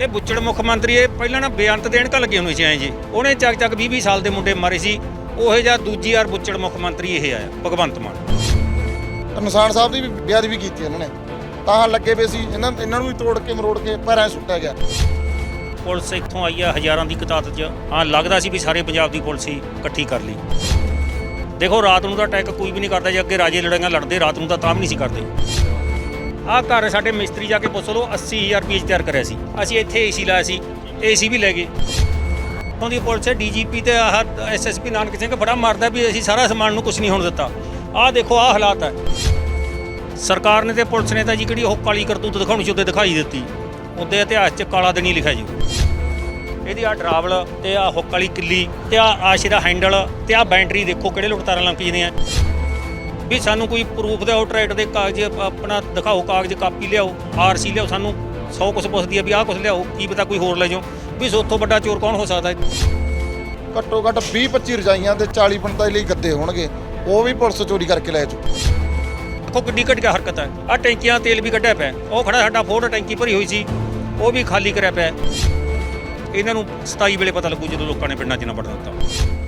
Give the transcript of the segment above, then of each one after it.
ਇਹ ਬੁੱਚੜ ਮੁੱਖ ਮੰਤਰੀ ਇਹ ਪਹਿਲਾਂ ਨਾ ਬੇਅੰਤ ਦੇਣ ਕਾ ਲੱਗੇ ਹੋਣੇ ਸੀ ਐਂ ਜੀ। ਉਹਨੇ ਚੱਕ ਚੱਕ 20 20 ਸਾਲ ਦੇ ਮੁੰਡੇ ਮਾਰੇ ਸੀ। ਉਹੇ ਜਿਹਾ ਦੂਜੀ ਵਾਰ ਬੁੱਚੜ ਮੁੱਖ ਮੰਤਰੀ ਇਹ ਆਇਆ ਭਗਵੰਤ ਮਾਨ। ਨਿਸ਼ਾਨ ਸਾਹਿਬ ਦੀ ਵੀ ਬੇਅਦਬੀ ਕੀਤੀ ਇਹਨਾਂ ਨੇ। ਤਾਂ ਲੱਗੇ ਪਏ ਸੀ। ਇਹਨਾਂ ਇਹਨਾਂ ਨੂੰ ਵੀ ਤੋੜ ਕੇ ਮਰੋੜ ਕੇ ਪੈਰਾਂ ਸੁੱਟਿਆ ਗਿਆ। ਪੁਲਿਸ ਇੱਥੋਂ ਆਈ ਆ ਹਜ਼ਾਰਾਂ ਦੀ ਕਤਾਤ 'ਚ। ਹਾਂ ਲੱਗਦਾ ਸੀ ਵੀ ਸਾਰੇ ਪੰਜਾਬ ਦੀ ਪੁਲਿਸ ਹੀ ਇਕੱਠੀ ਕਰ ਲਈ। ਦੇਖੋ ਰਾਤ ਨੂੰ ਤਾਂ ਅਟੈਕ ਕੋਈ ਵੀ ਨਹੀਂ ਕਰਦਾ। ਜੇ ਅੱਗੇ ਰਾਜੇ ਲੜਾਈਆਂ ਲੜਦੇ ਰਾਤ ਨੂੰ ਤਾਂ ਤਾਂ ਵੀ ਨਹੀਂ ਸੀ ਕਰਦੇ। ਆਹ ਘਰ ਸਾਡੇ ਮਿਸਤਰੀ ਜਾ ਕੇ ਪੁੱਛ ਲਓ 80000 ਰੁਪਏ 'ਚ ਤਿਆਰ ਕਰਿਆ ਸੀ। ਅਸੀਂ ਇੱਥੇ ਏਸੀ ਲਾਇਆ ਸੀ ਏਸੀ ਵੀ ਲੈ ਗਏ। ਉੱਥੋਂ ਦੀ ਪੁਲਿਸ ਡੀਜੀਪੀ ਤੇ ਆਹ ਐਸਐਸਪੀ ਨਾਨਕ ਸਿੰਘ ਬੜਾ ਮਾਰਦਾ ਵੀ ਅਸੀਂ ਸਾਰਾ ਸਮਾਨ ਨੂੰ ਕੁਝ ਨਹੀਂ ਹੋਣ ਦਿੱਤਾ। ਆਹ ਦੇਖੋ, ਆਹ ਹਾਲਾਤ ਹੈ। ਸਰਕਾਰ ਨੇ ਤੇ ਪੁਲਿਸ ਨੇ ਤਾਂ ਜੀ ਕਿਹੜੀ ਉਹ ਕਾਲੀ ਕਰਤੂਤ ਦਿਖਾਉਣੀ ਸੀ, ਉਹਦੇ ਦਿਖਾਈ ਦਿੱਤੀ। ਉਹਦੇ ਇਤਿਹਾਸ 'ਚ ਕਾਲਾ ਦਿਨ ਹੀ ਲਿਖਿਆ ਜੀ। ਇਹਦੀ ਆ ਡਰਾਵਲ ਤੇ ਆ ਹੁੱਕ ਵਾਲੀ ਕਿੱਲੀ ਤੇ ਆ ਆਸ਼ੇ ਦਾ ਹੈਂਡਲ ਤੇ ਆ ਬੈਟਰੀ ਦੇਖੋ ਕਿਹੜੇ ਲੁੱਟਤਾਰਾਂ ਲੰਕ ਜਾਂਦੇ ਆ ਵੀ ਸਾਨੂੰ ਕੋਈ ਪ੍ਰੂਫ ਦਿਓ ਟਰੈਕਟ ਦੇ ਕਾਗਜ਼ ਆਪਣਾ ਦਿਖਾਓ ਕਾਗਜ਼ ਕਾਪੀ ਲਿਆਓ ਆਰਸੀ ਲਿਆਓ ਸਾਨੂੰ 100 ਕੁਛ ਪੁੱਛਦੀ ਆ ਵੀ ਆਹ ਕੁਛ ਲਿਆਓ ਕੀ ਪਤਾ ਕੋਈ ਹੋਰ ਲੈ ਜਾਓ। ਵੀ ਸੋਥੋਂ ਵੱਡਾ ਚੋਰ ਕੌਣ ਹੋ ਸਕਦਾ? ਘੱਟੋ ਘੱਟ 20 25 ਰਜਾਈਆਂ ਤੇ 40 45 ਲਈ ਗੱਦੇ ਹੋਣਗੇ ਉਹ ਵੀ ਪੁਲਿਸ ਚੋਰੀ ਕਰਕੇ ਲੈ ਚੁੱਕੀ ਦੇਖੋ ਕਿੱਡੀ ਘਟੀਆ ਹਰਕਤ ਹੈ ਆ ਟੈਂਕੀਆਂ ਤੇਲ ਵੀ ਕੱਢਿਆ ਪਿਆ। ਉਹ ਖੜਾ ਸਾਡਾ ਫੋਰਡ ਟੈਂਕੀ ਭਰੀ ਹੋਈ ਸੀ ਉਹ ਵੀ ਖਾਲੀ ਕਰਿਆ ਪਿਆ। ਇਹਨਾਂ ਨੂੰ 27 ਵੇਲੇ ਪਤਾ ਲੱਗੂ ਜਦੋਂ ਲੋਕਾਂ ਨੇ ਪਿੰਡਾਂ 'ਚ ਨਾ ਵੜ ਦਿੱਤਾ।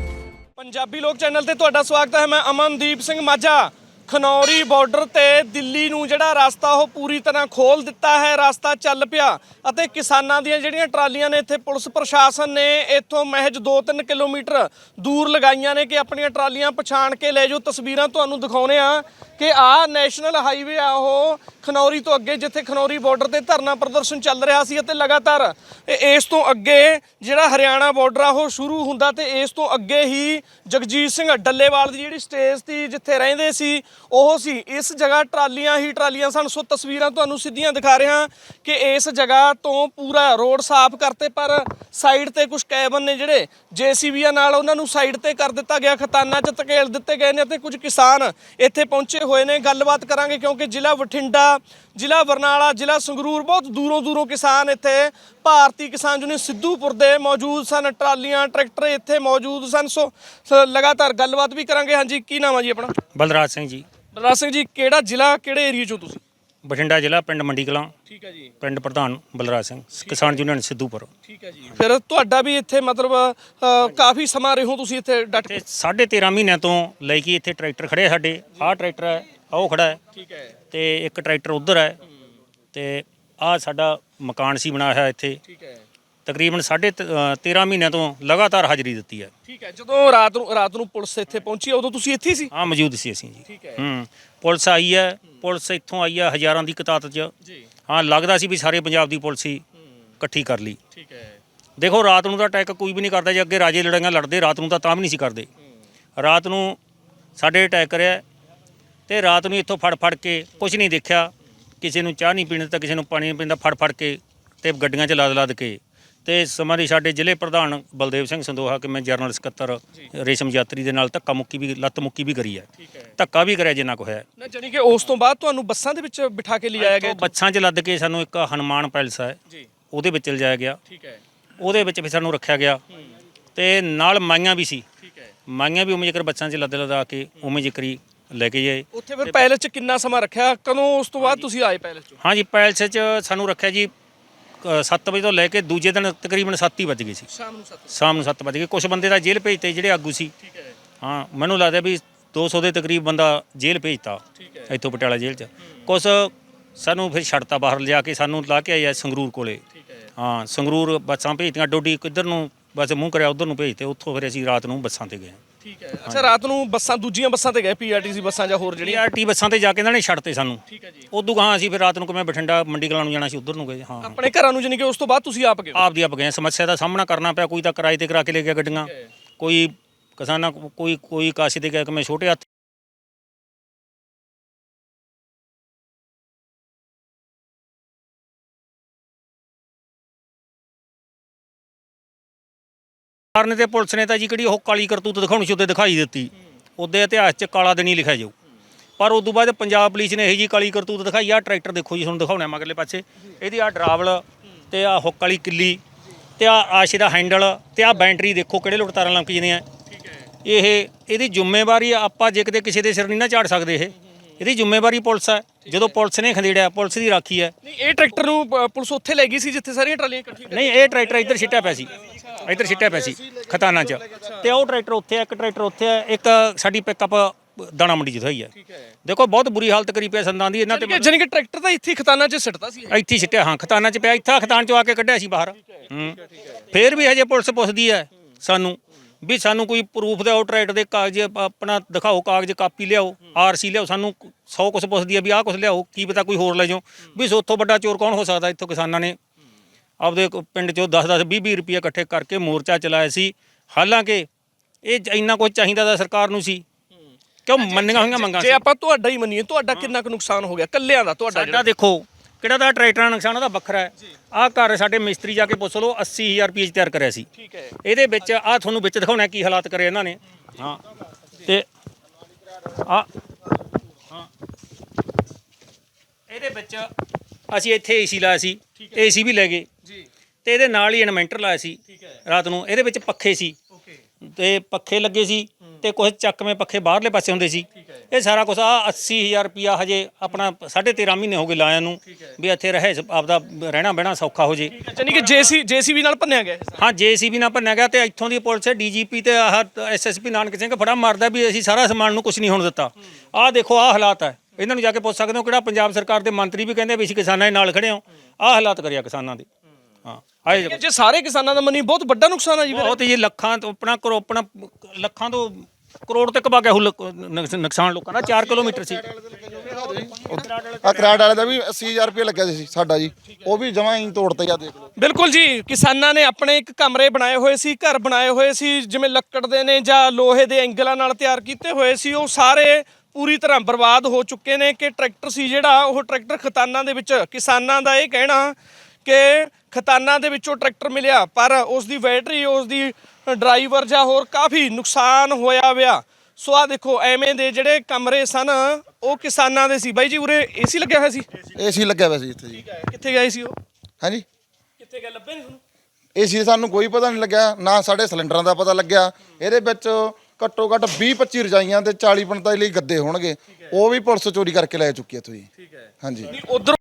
ਪੰਜਾਬੀ ਲੋਕ ਚੈਨਲ ਤੇ ਤੁਹਾਡਾ ਸਵਾਗਤ ਹੈ। ਮੈਂ ਅਮਨਦੀਪ ਸਿੰਘ ਮਾਝਾ। ਖਨੌਰੀ ਬਾਰਡਰ ਤੇ ਦਿੱਲੀ ਨੂੰ ਜਿਹੜਾ ਰਸਤਾ ਉਹ ਪੂਰੀ ਤਰ੍ਹਾਂ ਖੋਲ ਦਿੱਤਾ ਹੈ। ਰਸਤਾ ਚੱਲ ਪਿਆ ਅਤੇ ਕਿਸਾਨਾਂ ਦੀਆਂ ਜਿਹੜੀਆਂ ਟਰਾਲੀਆਂ ਨੇ ਇੱਥੇ ਪੁਲਿਸ ਪ੍ਰਸ਼ਾਸਨ ਨੇ ਇੱਥੋਂ ਮਹਿਜ 2-3 ਕਿਲੋਮੀਟਰ ਦੂਰ ਲਗਾਈਆਂ ਨੇ ਕਿ ਆਪਣੀਆਂ ਟਰਾਲੀਆਂ ਪਛਾਣ ਕੇ ਲੈ ਜਾਓ। ਤਸਵੀਰਾਂ ਤੁਹਾਨੂੰ ਦਿਖਾਉਨੇ ਆ ਕਿ ਆਹ ਨੈਸ਼ਨਲ ਹਾਈਵੇ ਆ ਉਹ ਖਨੌਰੀ ਤੋਂ ਅੱਗੇ, ਜਿੱਥੇ ਖਨੌਰੀ ਬਾਰਡਰ ਤੇ ਧਰਨਾ ਪ੍ਰਦਰਸ਼ਨ ਚੱਲ ਰਿਹਾ ਸੀ ਅਤੇ ਲਗਾਤਾਰ ਇਸ ਤੋਂ ਅੱਗੇ ਜਿਹੜਾ ਹਰਿਆਣਾ ਬਾਰਡਰ ਆ, ਉਹ ਸ਼ੁਰੂ ਹੁੰਦਾ ਤੇ ਇਸ ਤੋਂ ਅੱਗੇ ਹੀ ਜਗਜੀਤ ਸਿੰਘ ਡੱਲੇਵਾਲ ਦੀ ਜਿਹੜੀ ਸਟੇਜ ਸੀ, ਜਿੱਥੇ ਰਹਿੰਦੇ ਸੀ, ਉਹ ਸੀ। ਇਸ ਜਗ੍ਹਾ ਟਰਾਲੀਆਂ ਹੀ ਟਰਾਲੀਆਂ ਸਨ। ਸੋ ਤਸਵੀਰਾਂ ਤੁਹਾਨੂੰ ਸਿੱਧੀਆਂ ਦਿਖਾ ਰਿਹਾ ਕਿ ਇਸ ਜਗ੍ਹਾ ਤੋਂ ਪੂਰਾ ਰੋਡ ਸਾਫ਼ ਕਰਤੇ, ਪਰ ਸਾਈਡ ਤੇ ਕੁਝ ਕੈਬਨ ਨੇ ਜਿਹੜੇ ਜੀਸੀਬੀਆਂ ਨਾਲ ਉਹਨਾਂ ਨੂੰ ਸਾਈਡ ਤੇ ਕਰ ਦਿੱਤਾ ਗਿਆ। ਖਤਾਨਾਂ 'ਚ ਧਕੇਲ ਦਿੱਤੇ ਗਏ ਨੇ ਅਤੇ ਕੁਝ ਕਿਸਾਨ ਇੱਥੇ ਪਹੁੰਚੇ ਹੋਏ ਨੇ। ਗੱਲਬਾਤ ਕਰਾਂਗੇ ਕਿਉਂਕਿ ਜ਼ਿਲ੍ਹਾ ਬਠਿੰਡਾ ਜ਼ਿਲ੍ਹਾ ਬਰਨਾਲਾ ਜ਼ਿਲ੍ਹਾ ਸੰਗਰੂਰ ਬਹੁਤ ਦੂਰੋਂ ਦੂਰੋਂ ਕਿਸਾਨ ਇੱਥੇ ਭਾਰਤੀ ਕਿਸਾਨ ਯੂਨੀਅਨ ਸਿੱਧੂਪੁਰ ਦੇ ਮੌਜੂਦ ਸਨ। ਟਰਾਲੀਆਂ ਟਰੈਕਟਰ ਇੱਥੇ ਮੌਜੂਦ ਸਨ। ਸੋ ਸ- ਲਗਾਤਾਰ ਗੱਲਬਾਤ ਵੀ ਕਰਾਂਗੇ। ਹਾਂਜੀ ਕੀ ਨਾਮ ਆ ਜੀ ਆਪਣਾ? ਬਲਰਾਜ ਸਿੰਘ ਜੀ। ਬਲਰਾਜ ਸਿੰਘ ਜੀ ਕਿਹੜਾ ਜ਼ਿਲ੍ਹਾ ਕਿਹੜੇ ਏਰੀਆ ਚੋਂ ਤੁਸੀਂ? ਬਠਿੰਡਾ ਜ਼ਿਲ੍ਹਾ ਪਿੰਡ ਮੰਡੀ ਕਲਾਂ। ਠੀਕ ਹੈ ਜੀ। ਪਿੰਡ ਪ੍ਰਧਾਨ ਬਲਰਾਜ ਸਿੰਘ ਕਿਸਾਨ ਯੂਨੀਅਨ ਸਿੱਧੂਪੁਰ। ਠੀਕ ਹੈ ਜੀ। ਫਿਰ ਤੁਹਾਡਾ ਵੀ ਇੱਥੇ ਮਤਲਬ ਅ, ਕਾਫੀ ਸਮਾਂ ਰਹੋ ਤੁਸੀਂ ਇੱਥੇ ਡਟ ਤੇ ਕੇ 13.5 ਮਹੀਨਿਆਂ ਤੋਂ ਲੈ ਕੇ ਇੱਥੇ ਟਰੈਕਟਰ ਖੜੇ ਆ ਸਾਡੇ। ਆਹ ਟਰੈਕਟਰ ਹੈ ਆਹ ਉਹ ਖੜਾ ਹੈ। ਠੀਕ ਹੈ। ਤੇ ਇੱਕ ਟਰੈਕਟਰ ਉਧਰ ਹੈ। ਤੇ ਆਹ ਸਾਡਾ ਮਕਾਨ ਸੀ ਬਣਾਇਆ ਹੋਇਆ ਇੱਥੇ। ਠੀਕ ਹੈ। ਤਕਰੀਬਨ ਸਾਢੇ ਤ- ਅ, 13 ਮਹੀਨਿਆਂ ਤੋਂ ਲਗਾਤਾਰ ਹਾਜ਼ਰੀ ਦਿੱਤੀ ਹੈ। ਠੀਕ ਹੈ। ਜਦੋਂ ਰਾਤ ਨੂੰ ਰਾਤ ਨੂੰ ਪੁਲਿਸ ਇੱਥੇ ਪਹੁੰਚੀ ਉਦੋਂ ਤੁਸੀਂ ਇੱਥੇ ਹੀ ਸੀ? ਆ ਮੌਜੂਦ ਸੀ ਅਸੀਂ ਜੀ। ਠੀਕ ਹੈ। ਹੂੰ ਪੁਲਿਸ ਆਈ ਹੈ। ਪੁਲਿਸ ਇੱਥੋਂ ਆਈ ਹੈ ਹਜ਼ਾਰਾਂ ਦੀ ਕਤਾਤ 'ਚ। ਜੀ। ਹਾਂ ਲੱਗਦਾ ਸੀ ਵੀ ਸਾਰੇ ਪੰਜਾਬ ਦੀ ਪੁਲਿਸ ਹੀ ਇਕੱਠੀ ਕਰ ਲਈ। ਠੀਕ ਹੈ। ਦੇਖੋ ਰਾਤ ਨੂੰ ਤਾਂ ਅਟੈਕ ਕੋਈ ਵੀ ਨਹੀਂ ਕਰਦਾ। ਜੇ ਅੱਗੇ ਰਾਜੇ ਲੜਾਈਆਂ ਲੜਦੇ ਰਾਤ ਨੂੰ ਤਾਂ ਤਾਂ ਵੀ ਨਹੀਂ ਸੀ ਕਰਦੇ। ਰਾਤ ਨੂੰ ਸਾਡੇ ਅਟੈਕ ਕਰਿਆ। ਤੇ ਰਾਤ ਨੂੰ ਇੱਥੋਂ ਫੜ ਫੜ ਕੇ ਕੁਝ ਨਹੀਂ ਦੇਖਿਆ। ਕਿਸੇ ਨੂੰ ਚਾਹ ਨਹੀਂ ਪੀਣ ਦਿੱਤਾ ਕਿਸੇ ਨੂੰ ਪਾਣੀ ਨਹੀਂ ਪੀਂਦਾ ਫੜ ਫੜ ਕੇ ਤੇ ਗੱਡੀਆਂ 'ਚ ਲੱਦ ਲੱਦ ਕੇ। ਤੇ ਸਮਾਂ ਦੀ ਸਾਡੇ ਜ਼ਿਲ੍ਹੇ ਪ੍ਰਧਾਨ ਬਲਦੇਵ ਸਿੰਘ ਸੰਦੋਹਾ ਕਿ ਮੈਂ ਜਰਨਲ ਸਕੱਤਰ ਰੇਸ਼ਮ ਯਾਤਰੀ ਦੇ ਨਾਲ ਧੱਕਾ ਮੁੱਕੀ ਵੀ ਲੱਤ ਮੁੱਕੀ ਵੀ ਕਰੀ ਹੈ। ਹੈ। ਧੱਕਾ ਵੀ ਕਰਿਆ ਜਿੰਨਾ ਕੁ ਨਾ ਜਾਨੀ ਕਿ ਉਸ ਤੋਂ ਬਾਅਦ ਤੁਹਾਨੂੰ ਬੱਸਾਂ ਦੇ ਵਿੱਚ ਬਿਠਾ ਕੇ ਲਿਜਾਇਆ ਗਿਆ ਬੱਸਾਂ 'ਚ ਲੱਦ ਕੇ ਸਾਨੂੰ ਇੱਕ ਹਨੂਮਾਨ ਪੈਲਸ ਹੈ। ਜੀ। ਉਹਦੇ ਵਿੱਚ ਲਿਜਾਇਆ ਗਿਆ। ਠੀਕ ਹੈ। ਉਹਦੇ ਵਿੱਚ ਫਿਰ ਸਾਨੂੰ ਰੱਖਿਆ ਗਿਆ। ਤੇ ਨਾਲ ਮਾਈਆਂ ਵੀ ਸੀ। ਠੀਕ ਹੈ। ਮਾਈਆਂ ਵੀ ਉਵੇਂ ਜਿਕਰ ਬੱਚਿਆਂ 'ਚ ਲੱਦ ਲਦਾ ਕੇ ਉਵੇਂ ਜਿਕਰੀ ਲੈ ਕੇ ਜਾਏ। ਉੱਥੇ ਫਿਰ ਪੈਲਸ 'ਚ ਕਿੰਨਾ ਸਮਾਂ ਰੱਖਿਆ? ਕਦੋਂ ਉਸ ਤੋਂ ਬਾਅਦ ਤੁਸੀਂ ਆਏ ਪੈਲਸ 'ਚ? ਹਾਂਜੀ ਪੈਲਸ 'ਚ ਸਾਨੂੰ ਰੱਖਿਆ ਜੀ 7 ਵਜੇ ਤੋਂ ਲੈ ਕੇ ਦੂਜੇ ਦਿਨ ਤਕਰੀਬਨ 7 ਹੀ ਵੱਜ ਗਏ ਸੀ। ਸ਼ਾਮ ਨੂੰ 7 ਸ਼ਾਮ ਨੂੰ 7 ਵੱਜ ਗਏ। ਕੁਝ ਬੰਦੇ ਤਾਂ ਜੇਲ੍ਹ ਭੇਜਤੇ ਜਿਹੜੇ ਆਗੂ ਸੀ। ਠੀਕ ਹੈ। ਹਾਂ ਮੈਨੂੰ ਲੱਗਦਾ ਵੀ 200 ਦੇ ਤਕਰੀਬ ਬੰਦਾ ਜੇਲ੍ਹ ਭੇਜਤਾ ਠੀਕ ਹੈ। ਇੱਥੋਂ ਪਟਿਆਲਾ ਜੇਲ੍ਹ 'ਚ। ਕੁਝ ਸਾਨੂੰ ਫਿਰ ਛੱਡਤਾ ਬਾਹਰ ਲਿਜਾ ਕੇ ਸਾਨੂੰ ਲਾ ਕੇ ਆਇਆ ਸੰਗਰੂਰ ਕੋਲੇ। ਠੀਕ ਹੈ। ਹਾਂ ਸੰਗਰੂਰ ਬੱਸਾਂ ਭੇਜਤੀਆਂ ਡੋਡੀ ਕਿੱਧਰ ਨੂੰ ਬਸ ਮੂੰਹ ਕਰਿਆ ਉਧਰ ਨੂੰ ਭੇਜਤੇ। ਉੱਥੋਂ ਫਿਰ ਅਸੀਂ ਰਾਤ ਨੂੰ ਬੱਸਾਂ ਤੇ ਗਏ। ਠੀਕ ਹੈ। ਅੱਛਾ ਰਾਤ ਨੂੰ ਬੱਸਾਂ ਦੂਜੀਆਂ ਬੱਸਾਂ ਤੇ ਗਏ ਪੀਆਰਟੀਸੀ ਬੱਸਾਂ ਜਾਂ ਹੋਰ ਜਿਹੜੀਆਂ? ਆਰਟੀ ਬੱਸਾਂ ਤੇ ਜਾ ਕੇ ਇਹਨਾਂ ਨੇ ਛੱਡਤੇ ਸਾਨੂੰ। ਠੀਕ ਹੈ ਜੀ। ਉਦੋਂ ਗਾਂ ਅਸੀਂ ਫਿਰ ਰਾਤ ਨੂੰ ਕਿਵੇਂ ਬਠਿੰਡਾ ਮੰਡੀ ਕਲਾਂ ਨੂੰ ਜਾਣਾ ਸੀ ਉਧਰ ਨੂੰ ਗਏ ਹਾਂ। ਆਪਣੇ ਘਰਾਂ ਨੂੰ ਜਾਨੀ ਕਿ ਉਸ ਤੋਂ ਬਾਅਦ ਤੁਸੀਂ ਆਪ ਗਏ? ਆਪ ਦੀ ਆਪ ਗਏ ਸਮੱਸਿਆ ਦਾ ਸਾਹਮਣਾ ਕਰਨਾ ਪਿਆ ਕੋਈ ਤਾਂ ਕਿਰਾਏ ਤੇ ਕਰਾ ਕੇ ਲੈ ਗਿਆ ਗੱਡੀਆਂ। ਕੋਈ ਕਿਸਾਨਾਂ ਕੋ- ਕੋਈ ਕੋਈ ਕਾਸ਼ੀ ਤੇ ਗਿਆ ਕਿ ਮੈਂ ਛੋਟੇ ਹੱਥ ਕਾਰਨ ਤੇ ਪੁਲਿਸ ਨੇ ਤਾਂ ਜੀ ਕਿਹੜੀ ਉਹ ਕਾਲੀ ਕਰਤੂਤ ਦਿਖਾਉਣੀ ਸੀ ਉਹਦੇ ਦਿਖਾਈ ਦਿੱਤੀ। ਉਹਦੇ ਇਤਿਹਾਸ 'ਚ ਕਾਲਾ ਦਿਨ ਹੀ ਲਿਖਿਆ ਜਾਊ। ਪਰ ਉਸ ਤੋਂ ਬਾਅਦ ਪੰਜਾਬ ਪੁਲਿਸ ਨੇ ਇਹ ਜੀ ਕਾਲੀ ਕਰਤੂਤ ਦਿਖਾਈ ਆ ਟਰੈਕਟਰ ਦੇਖੋ ਜੀ, ਤੁਹਾਨੂੰ ਦਿਖਾਉਣਾ ਮਗਰਲੇ ਪਾਸੇ। ਇਹਦੀ ਆ ਡਰਾਵਲ ਤੇ ਆ ਹੁੱਕ ਵਾਲੀ ਕਿੱਲੀ ਤੇ ਆ ਆਸ਼ੇ ਦਾ ਹੈਂਡਲ ਤੇ ਆ ਬੈਟਰੀ ਦੇਖੋ ਕਿਹੜੇ ਲੁਟਤਾਰਾਂ ਲੰਕ ਜਾਂਦੇ ਆ ਇਹ, ਇਹਦੀ ਜ਼ਿੰਮੇਵਾਰੀ ਆਪਾਂ ਜੇ ਕਿਤੇ ਕਿਸੇ ਦੇ ਸਿਰ ਨਹੀਂ ਨਾ ਝਾੜ ਸਕਦੇ ਇਹ। ਇਹਦੀ ਜ਼ਿੰਮੇਵਾਰੀ ਪੁਲਿਸ ਹੈ। ਜਦੋਂ ਪੁਲਿਸ ਨੇ ਖੰਦੇੜਿਆ ਪੁਲਿਸ ਦੀ ਰਾਖੀ ਹੈ। ਨਹੀਂ ਇਹ ਟਰੈਕਟਰ ਨੂੰ ਪੁਲਿਸ ਉੱਥੇ ਲੈ ਗਈ ਸੀ ਜਿੱਥੇ ਸਾਰੀਆਂ ਟਰਾਲੀਆਂ ਇਕੱਠੀਆਂ ਨਹੀਂ ਇਹ ਟਰੈਕਟਰ ਇੱਧਰ ਛਿੱਟਿਆ ਪਿਆ ਸੀ। ਇੱਧਰ ਛਿੱਟਿਆ ਪਿਆ ਸੀ ਖਤਾਨਾ 'ਚ। ਤੇ ਉਹ ਟਰੈਕਟਰ ਉੱਥੇ ਹੈ ਇੱਕ ਟਰੈਕਟਰ ਉੱਥੇ ਹੈ ਇੱਕ ਸਾਡੀ ਪਿਕਅਪ ਦਾਣਾ ਮੰਡੀ ਹੋਈ ਹੈ। ਦੇਖੋ ਬਹੁਤ ਬੁਰੀ ਹਾਲਤ ਕਰੀ ਪਿਆ ਸੰਦਾਂ ਦੀ ਇਹਨਾਂ ਤੇ ਕਿ ਜਾਨੀ ਕਿ ਟਰੈਕਟਰ ਤਾਂ ਇੱਥੇ ਹੀ ਖਤਾਨਾ 'ਚ ਸਿੱਟਦਾ ਸੀ ਇਹ। ਇੱਥੇ ਹੀ ਛਿੱਟਿਆ ਹਾਂ ਖਤਾਨਾ 'ਚ ਪਿਆ ਇੱਥਾ ਖਤਾਨ 'ਚੋਂ ਆ ਕੇ ਕੱਢਿਆ ਸੀ ਬਾਹਰ। ਹੂੰ। ਫੇਰ ਵੀ ਹਜੇ ਪੁਲਿਸ ਪੁੱਛਦੀ ਹੈ ਸਾਨੂੰ। ਵੀ ਸਾਨੂੰ ਕੋਈ ਪ੍ਰੂਫ ਦਿਓ ਟਰੈਕਟਰ ਦੇ ਕਾਗਜ਼ ਆਪਣਾ ਦਿਖਾਓ ਕਾਗਜ਼ ਕਾਪੀ ਲਿਆਓ ਆਰਸੀ ਲਿਆਓ ਸਾਨੂੰ 100 ਕੁਛ ਪੁੱਛਦੀ ਹੈ ਵੀ ਆਹ ਕੁਛ ਲਿਆਓ ਕੀ ਪਤਾ ਕੋਈ ਹੋਰ ਲੈ ਜਾਓ। ਵੀ ਸੋਥੋਂ ਵੱਡਾ ਚੋਰ ਕੌਣ ਹੋ ਸਕਦਾ ਇੱਥੋਂ ਕਿਸਾਨਾਂ ਨੇ? ਆਪਦੇ ਕੋ- ਪਿੰਡ ਚੋਂ 10 10 20 20 ਰੁਪਏ ਇਕੱਠੇ ਕਰਕੇ ਮੋਰਚਾ ਚਲਾਇਆ ਸੀ। ਹਾਲਾਂਕਿ ਇਹ ਜ- ਇੰਨਾ ਕੁਝ ਚਾਹੀਦਾ ਤਾਂ ਸਰਕਾਰ ਨੂੰ ਸੀ। ਕਿਉਂ ਮੰਨੀਆਂ ਹੋਈਆਂ ਮੰਗਾਂ ਜੇ ਸੀ? ਆਪਾਂ ਤੁਹਾਡਾ ਹੀ ਮੰਨੀਏ ਤੁਹਾਡਾ ਕਿੰਨਾ ਕੁ ਨੁਕਸਾਨ ਹੋ ਗਿਆ? ਕੱਲਿਆਂ ਦਾ ਤੁਹਾਡਾ ਸਾਡਾ ਜਿਹੜਾ ਦੇਖੋ ਕਿਹੜਾ ਦਾ ਟਰੈਕਟਰਾਂ ਦਾ ਨੁਕਸਾਨ ਉਹਦਾ ਵੱਖਰਾ ਹੈ। ਆਹ ਘਰ ਸਾਡੇ ਮਿਸਤਰੀ ਜਾ ਕੇ ਪੁੱਛ ਲਓ 80000 ਰੁਪਏ 'ਚ ਤਿਆਰ ਕਰਿਆ ਸੀ। ਠੀਕ ਹੈ। ਇਹਦੇ ਵਿੱਚ ਆਹ ਤੁਹਾਨੂੰ ਵਿੱਚ ਦਿਖਾਉਣਾ ਕੀ ਹਾਲਾਤ ਕਰੇ ਇਹਨਾਂ ਨੇ। ਹਾਂ। ਤੇ ਆ ਹਾਂ। ਇਹਦੇ ਵਿੱਚ ਅਸੀਂ ਇੱਥੇ ਏਸੀ ਲਾਇਆ ਸੀ। ਏਸੀ ਵੀ ਲੈ ਗਏ। ਜੀ। ਤੇ ਇਹਦੇ ਨਾਲ ਹੀ ਇਨਵੈਂਟਰ ਲਾਇਆ ਸੀ ਠੀਕ ਹੈ। ਰਾਤ ਨੂੰ। ਇਹਦੇ ਵਿੱਚ ਪੱਖੇ ਸੀ। ਓਕੇ। ਤੇ ਪੱਖੇ ਲੱਗੇ ਸੀ ਤੇ ਕੁਝ ਚੱਕਵੇਂ ਪੱਖੇ ਬਾਹਰਲੇ ਪਾਸੇ ਹੁੰਦੇ ਸੀ। ਇਹ ਸਾਰਾ ਕੁਝ ਆ 80000 ਰੁਪਿਆ ਹਜੇ ਆਪਣਾ 13.5 ਮਹੀਨੇ ਹੋ ਗਏ ਲਾਇਆ ਨੂੰ ਵੀ ਇੱਥੇ ਰਹੇ ਆਪਦਾ ਰਹਿਣਾ ਬਹਿਣਾ ਸੌਖਾ ਹੋ ਜੇ। ਜਾਨੀ ਕਿ ਜੇਸੀ ਜੇਸੀਬੀ ਨਾਲ ਭੰਨਿਆ ਗਿਆ ਇਹ। ਹਾਂ ਜੇਸੀਬੀ ਨਾਲ ਭੰਨਿਆ ਗਿਆ ਤੇ ਇੱਥੋਂ ਦੀ ਪੁਲਿਸ ਡੀਜੀਪੀ ਤੇ ਆਹ ਐਸਐਸਪੀ ਨਾਨਕ ਸਿੰਘ ਫੜਾ ਮਾਰਦਾ ਵੀ ਅਸੀਂ ਸਾਰਾ ਸਮਾਨ ਨੂੰ ਕੁਝ ਨਹੀਂ ਹੋਣ ਦਿੱਤਾ। ਆਹ ਦੇਖੋ ਆਹ ਹਾਲਾਤ ਹੈ। ਇਹਨਾਂ ਨੂੰ ਜਾ ਕੇ ਪੁੱਛ ਸਕਦੇ ਹੋ ਕਿਹੜਾ ਪੰਜਾਬ ਸਰਕਾਰ ਦੇ ਮੰਤਰੀ ਵੀ ਕਹਿੰਦੇ ਵੀ ਅਸੀਂ ਕਿਸਾਨਾਂ ਦੇ ਨਾਲ ਖੜੇ ਹਾਂ। ਆਹ ਹਾਲਾਤ ਕਰਿਆ ਕਿਸਾਨਾਂ ਦੇ। ਹਾਂ ਆਏ ਜੇ ਸਾਰੇ ਕਿਸਾਨਾਂ ਦਾ ਮੰਨੀ ਬਹੁਤ ਵੱਡਾ ਨੁਕਸਾਨ ਆ ਜੀ। ਬਹੁਤ ਜੀ ਲੱਖਾਂ ਤੋਂ ਆਪਣਾ ਕਰੋ ਆਪਣਾ ਲੱਖਾਂ ਤੋਂ ਕਰੋੜ ਤੱਕ ਵਗ ਗਿਆ ਉਹ ਲੋਕ- ਨੁਕਸ- ਨੁਕਸਾਨ ਲੋਕਾਂ ਦਾ 4 ਕਿਲੋਮੀਟਰ ਸੀ। ਆ ਕਰਾੜ ਵਾਲੇ ਦਾ ਵੀ 80000 ਰੁਪਏ ਲੱਗਿਆ ਸੀ ਸਾਡਾ ਜੀ। ਉਹ ਵੀ ਜਮਾਂ ਹੀ ਤੋੜਤੇ ਆ ਦੇਖ ਲਓ। ਬਿਲਕੁਲ ਜੀ ਕਿਸਾਨਾਂ ਨੇ ਆਪਣੇ ਇੱਕ ਕਮਰੇ ਬਣਾਏ ਹੋਏ ਸੀ ਘਰ ਬਣਾਏ ਹੋਏ ਸੀ ਜਿਵੇਂ ਲੱਕੜ ਦੇ ਨੇ ਜਾਂ ਲੋਹੇ ਦੇ ਐਂਗਲਾਂ ਨਾਲ ਤਿਆਰ ਕੀਤੇ ਹੋਏ ਸੀ ਉਹ ਸਾਰੇ ਪੂਰੀ ਤਰ੍ਹਾਂ ਬਰਬਾਦ ਹੋ ਚੁੱਕੇ ਨੇ ਕਿ ਟਰੈਕਟਰ ਸੀ ਜਿਹੜਾ ਉਹ ਟਰੈਕਟਰ ਖਤਾਨਾਂ ਦੇ ਵਿੱਚ ਕਿਸਾਨਾਂ ਦਾ ਇਹ ਕਹਿਣਾ ਕਿ ਖਤਾਨਾਂ ਦੇ ਵਿੱਚੋਂ ਟਰੈਕਟਰ ਮਿਲਿਆ ਪਰ ਉਸ ਦੀ ਬੈਟਰੀ ਉਸ ਦੀ ਡਰਾਈਵਰ ਜਾਂ ਹੋਰ ਕਾਫੀ ਨੁਕਸਾਨ ਹੋਇਆ ਵਿਆ। ਸੋ ਆ ਦੇਖੋ ਐਵੇਂ ਦੇ ਜਿਹੜੇ ਕਮਰੇ ਸਨ ਉਹ ਕਿਸਾਨਾਂ ਦੇ ਸੀ। ਬਾਈ ਜੀ ਉਰੇ ਏਸੀ ਲੱਗਿਆ ਹੋਇਆ ਸੀ? ਏਸੀ ਲੱਗਿਆ ਹੋਇਆ ਸੀ ਇੱਥੇ ਜੀ। ਕਿੱਥੇ ਗਏ ਸੀ ਉਹ? ਹਾਂਜੀ। ਕਿੱਥੇ ਗਏ? ਲੱਭੇ ਨਹੀਂ ਤੁਹਾਨੂੰ? ਏਸੀ ਦਾ ਸਾਨੂੰ ਕੋਈ ਪਤਾ ਨਹੀਂ ਲੱਗਿਆ ਨਾ ਸਾਡੇ ਸਿਲੰਡਰਾਂ ਦਾ ਪਤਾ ਲੱਗਿਆ। ਇਹਦੇ ਵਿੱਚ ਘੱਟੋ ਘੱਟ 20 25 ਰਜਾਈਆਂ ਤੇ 40 45 ਲਈ ਗੱਦੇ ਹੋਣਗੇ। ਉਹ ਵੀ ਪੁਲਿਸ ਚੋਰੀ ਕਰਕੇ ਲੈ ਚੁੱਕੀ ਹੈ ਜੀ। ਠੀਕ ਹੈ। ਹਾਂਜੀ। ਉਧਰ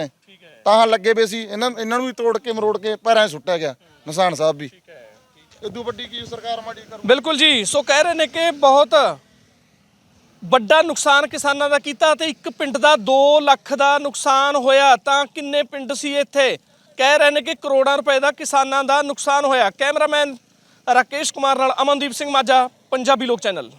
ਨੇ। ਤਾਂ ਲੱਗੇ ਵੇ ਸੀ, ਇਹਨਾਂ ਇਹਨਾਂ ਨੂੰ ਵੀ ਤੋੜ ਕੇ, ਮਰੋੜ ਕੇ ਪੈਰਾਂ 'ਚ ਸੁੱਟਿਆ ਗਿਆ, ਨਿਸ਼ਾਨ ਸਾਹਿਬ ਵੀ। ਇਦੋਂ ਵੱਡੀ ਕੀ ਸਰਕਾਰ ਮਾੜੀ ਕਰੂ ਬਿਲਕੁਲ ਜੀ, ਸੋ ਕਹਿ ਰਹੇ ਨੇ ਕਿ ਬਹੁਤ ਵੱਡਾ ਨੁਕਸਾਨ ਕਿਸਾਨਾਂ ਦਾ ਕੀਤਾ ਤੇ ਇੱਕ ਪਿੰਡ ਦਾ 2 ਲੱਖ ਦਾ ਨੁਕਸਾਨ ਹੋਇਆ, ਤਾਂ ਕਿੰਨੇ ਪਿੰਡ ਸੀ ਇੱਥੇ? ਕਹਿ ਰਹੇ ਨੇ ਕਿ ਕਰੋੜਾਂ ਰੁਪਏ ਦਾ ਕਿਸਾਨਾਂ ਦਾ ਨੁਕਸਾਨ ਹੋਇਆ। ਕੈਮਰਾਮੈਨ ਰਾਕੇਸ਼ ਕੁਮਾਰ ਨਾਲ ਅਮਨਦੀਪ ਸਿੰਘ ਮਾਝਾ, ਪੰਜਾਬੀ ਲੋਕ ਚੈਨਲ।